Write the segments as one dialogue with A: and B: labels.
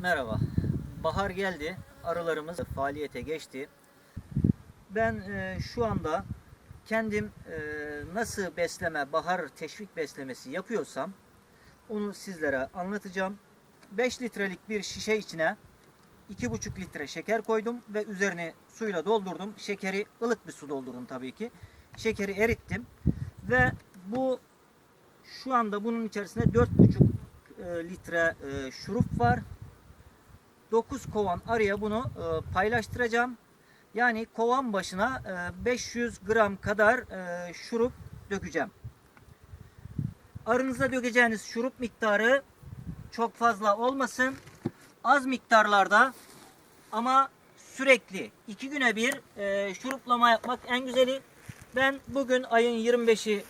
A: Merhaba. Bahar geldi. Arılarımız faaliyete geçti. Ben e, şu anda kendim e, nasıl besleme, bahar teşvik beslemesi yapıyorsam onu sizlere anlatacağım. 5 litrelik bir şişe içine 2,5 litre şeker koydum ve üzerine suyla doldurdum. Şekeri ılık bir su doldurdum tabii ki. Şekeri erittim ve bu şu anda bunun içerisinde 4,5 e, litre şurup var. 9 kovan arıya bunu e, paylaştıracağım. Yani kovan başına e, 500 gram kadar e, şurup dökeceğim. Arınıza dökeceğiniz şurup miktarı çok fazla olmasın. Az miktarlarda ama sürekli iki güne bir e, şuruplama yapmak en güzeli. Ben bugün ayın 25'i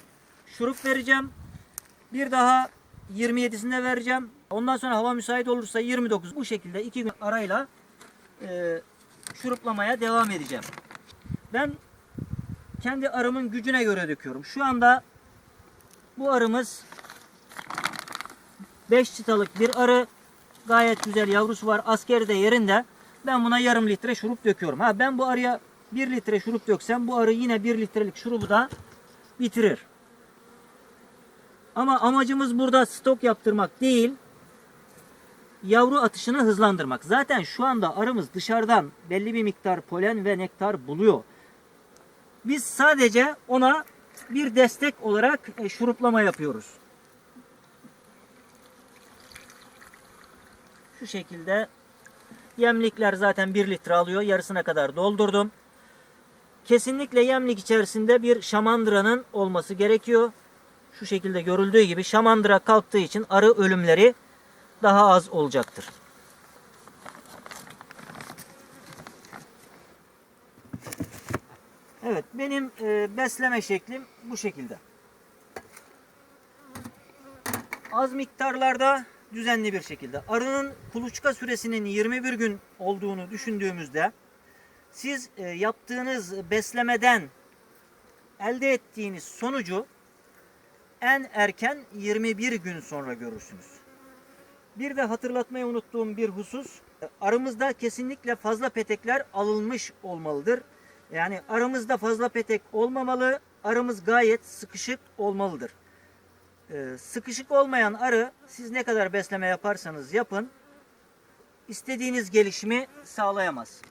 A: şurup vereceğim. Bir daha 27'sinde vereceğim. Ondan sonra hava müsait olursa 29 bu şekilde iki gün arayla e, şuruplamaya devam edeceğim. Ben kendi arımın gücüne göre döküyorum. Şu anda bu arımız 5 çıtalık bir arı. Gayet güzel yavrusu var. Askeri de yerinde. Ben buna yarım litre şurup döküyorum. Ha ben bu arıya 1 litre şurup döksem bu arı yine 1 litrelik şurubu da bitirir. Ama amacımız burada stok yaptırmak değil. Yavru atışını hızlandırmak. Zaten şu anda arımız dışarıdan belli bir miktar polen ve nektar buluyor. Biz sadece ona bir destek olarak e, şuruplama yapıyoruz. Şu şekilde yemlikler zaten 1 litre alıyor. Yarısına kadar doldurdum. Kesinlikle yemlik içerisinde bir şamandıranın olması gerekiyor. Şu şekilde görüldüğü gibi şamandıra kalktığı için arı ölümleri daha az olacaktır. Evet benim e, besleme şeklim bu şekilde. Az miktarlarda düzenli bir şekilde. Arının kuluçka süresinin 21 gün olduğunu düşündüğümüzde siz e, yaptığınız beslemeden elde ettiğiniz sonucu en erken 21 gün sonra görürsünüz. Bir de hatırlatmayı unuttuğum bir husus, aramızda kesinlikle fazla petekler alınmış olmalıdır. Yani aramızda fazla petek olmamalı, aramız gayet sıkışık olmalıdır. Ee, sıkışık olmayan arı siz ne kadar besleme yaparsanız yapın, istediğiniz gelişimi sağlayamaz.